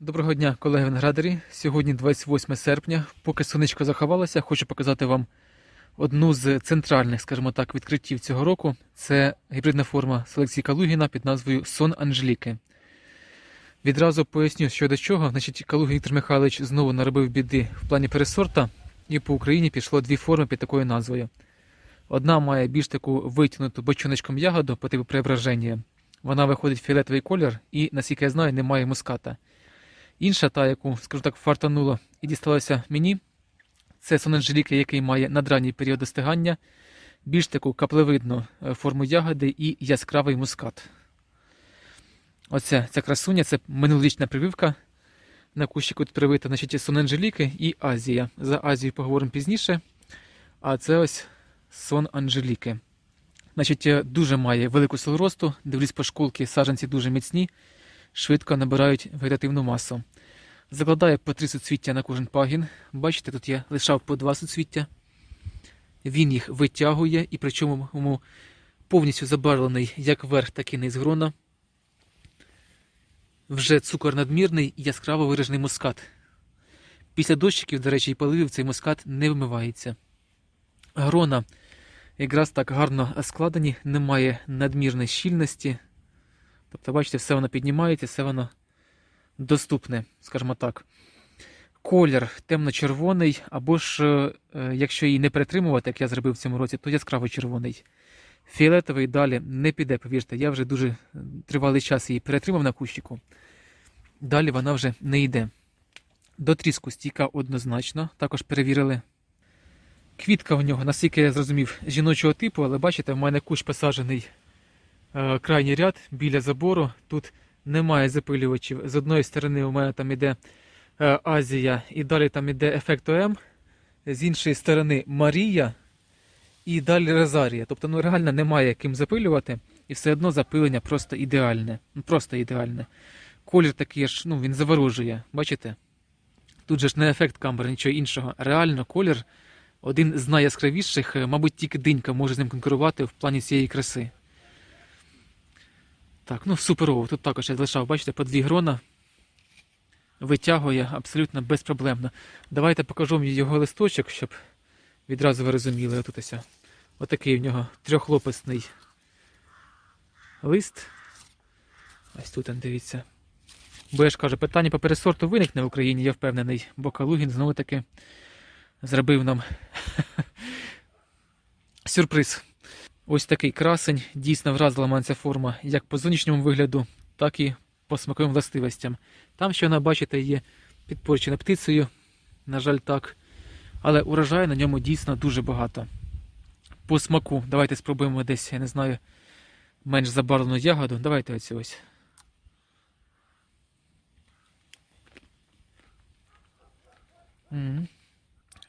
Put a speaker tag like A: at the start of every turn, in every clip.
A: Доброго дня, колеги виноградарі. Сьогодні 28 серпня. Поки сонечко заховалося, хочу показати вам одну з центральних, скажімо так, відкриттів цього року. Це гібридна форма селекції Калугіна під назвою Сон Анжеліки. Відразу поясню, що до чого. Значить, Калугін Віктор Михайлович знову наробив біди в плані пересорта, і по Україні пішло дві форми під такою назвою. Одна має більш таку витягнуту бочоночком ягоду по типу преображення. Вона виходить в фіолетовий колір і, наскільки я знаю, немає муската. Інша, та, яку, скажу так, фартануло і дісталося мені, це сон Анжеліки, який має надранній період достигання, більш таку каплевидну е, форму ягоди і яскравий мускат. Оце ця красуня, це минулорічна прививка. На кущику тут привита значить, сон Анжеліки і Азія. За Азію поговоримо пізніше. А це ось сон Анжеліки. Значить, е, дуже має велику силу росту, дивлюсь по школки, саджанці дуже міцні швидко набирають вегетативну масу. Закладає по три суцвіття на кожен пагін. Бачите, тут я лишав по два суцвіття. Він їх витягує і причому повністю забарвлений як верх, так і низ грона. Вже цукор надмірний і яскраво виражений мускат. Після дощиків, до речі, і поливів цей мускат не вимивається. Грона якраз так гарно складені, немає надмірної щільності. Тобто, бачите, все воно піднімається, все воно доступне, скажімо так. Колір темно-червоний, або ж, е, якщо її не перетримувати, як я зробив в цьому році, то яскраво червоний. Фіолетовий далі не піде, повірте, я вже дуже тривалий час її перетримав на кущику. Далі вона вже не йде. До тріску стійка однозначно, також перевірили. Квітка в нього, наскільки я зрозумів, жіночого типу, але бачите, в мене кущ посаджений е, крайній ряд біля забору. Тут немає запилювачів. З одної сторони у мене там іде е, Азія, і далі там іде ефект ОМ, з іншої сторони Марія і далі Розарія. Тобто ну, реально немає ким запилювати, і все одно запилення просто ідеальне. Ну, Просто ідеальне. Колір такий аж, ну, він заворожує. Бачите? Тут же ж не ефект камбер, нічого іншого. Реально колір один з найяскравіших, е, мабуть, тільки динька може з ним конкурувати в плані цієї краси. Так, ну суперово. Тут також я залишав, бачите, по дві грона. Витягує абсолютно безпроблемно. Давайте покажу вам його листочок, щоб відразу ви розуміли. Отут ось. Отакий в нього трьохлопасний лист. Ось тут дивіться. Бо я ж кажу, питання по пересорту виникне в Україні, я впевнений, бо Калугін знову таки зробив нам сюрприз. Ось такий красень. Дійсно вразила мене ця форма як по зовнішньому вигляду, так і по смаковим властивостям. Там, що вона, бачите, є підпорчена птицею, на жаль, так. Але урожаю на ньому дійсно дуже багато. По смаку, давайте спробуємо десь, я не знаю, менш забарвлену ягоду. Давайте оцю ось.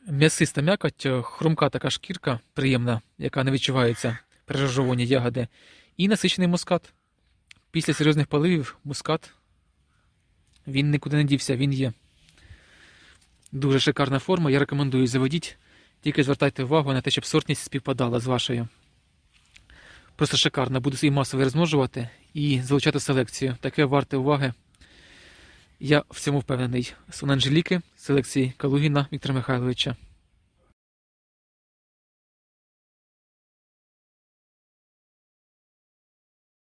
A: М'ясиста м'якоть, хрумка така шкірка, приємна, яка не відчувається при розжовуванні ягоди. І насичений мускат. Після серйозних поливів мускат. Він нікуди не дівся, він є. Дуже шикарна форма, я рекомендую заводіть. Тільки звертайте увагу на те, щоб сортність співпадала з вашою. Просто шикарно. Буду її масово розмножувати і залучати селекцію. Таке варте уваги. Я в цьому впевнений. Сон Анжеліки, селекції Калугіна Віктора Михайловича.